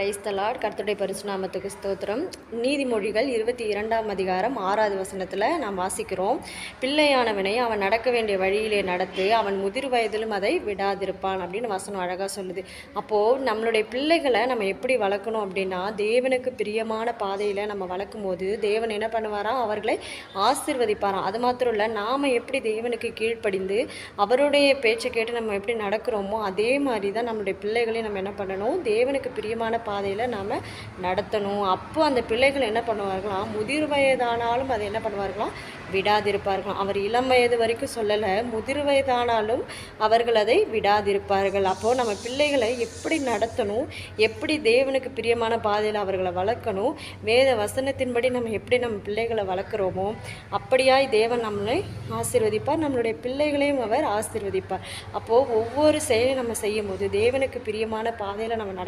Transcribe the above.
Price தலாட் கர்த்தருடைய பரிசுநாமத்துக்கு ஸ்தோத்திரம். நீதிமொழிகள் இருபத்தி இரண்டாம் அதிகாரம் ஆறாவது வசனத்தில் நாம் வாசிக்கிறோம். பிள்ளையானவனை அவன் நடக்க வேண்டிய வழியிலே நடத்து அவன் முதிர் வயதிலும் அதை விடாதிருப்பான் அப்படின்னு வசனம் அழகாக சொல்லுது. அப்போது நம்மளுடைய பிள்ளைகளை நம்ம எப்படி வளர்க்கணும் அப்படின்னா தேவனுக்கு பிரியமான பாதையில் நம்ம வளர்க்கும் போது தேவன் என்ன பண்ணுவாராம் அவர்களை ஆசிர்வதிப்பாராம். அது மாத்திரம் இல்லை நாம் எப்படி தேவனுக்கு கீழ்ப்படிந்து அவருடைய பேச்சை கேட்டு நம்ம எப்படி நடக்கிறோமோ அதே மாதிரி தான் நம்மளுடைய பிள்ளைகளையும் நம்ம என்ன பண்ணணும்? தேவனுக்கு பிரியமான பாதையில் நாம் நடத்தணும். அப்போ அந்த பிள்ளைகள் என்ன பண்ணுவார்களாம்? முதிர் வயதானாலும் அதை என்ன பண்ணுவார்களாம்? விடாதிருப்பார்கள் அவர் இளம் வயது வரைக்கும் சொல்லலை. முதிர் வயதானாலும் அவர்கள் அதை விடாதிருப்பார்கள். அப்போது நம்ம பிள்ளைகளை எப்படி நடத்தணும்? எப்படி தேவனுக்கு பிரியமான பாதையில் அவர்களை வளர்க்கணும்? வேத வசனத்தின்படி நம்ம எப்படி நம்ம பிள்ளைகளை வளர்க்குறோமோ அப்படியாய் தேவன் நம்மளை ஆசீர்வதிப்பார். நம்மளுடைய பிள்ளைகளையும் அவர் ஆசீர்வதிப்பார். அப்போது ஒவ்வொரு செயலையும் நம்ம செய்யும் போது தேவனுக்கு பிரியமான பாதையில் நம்ம நட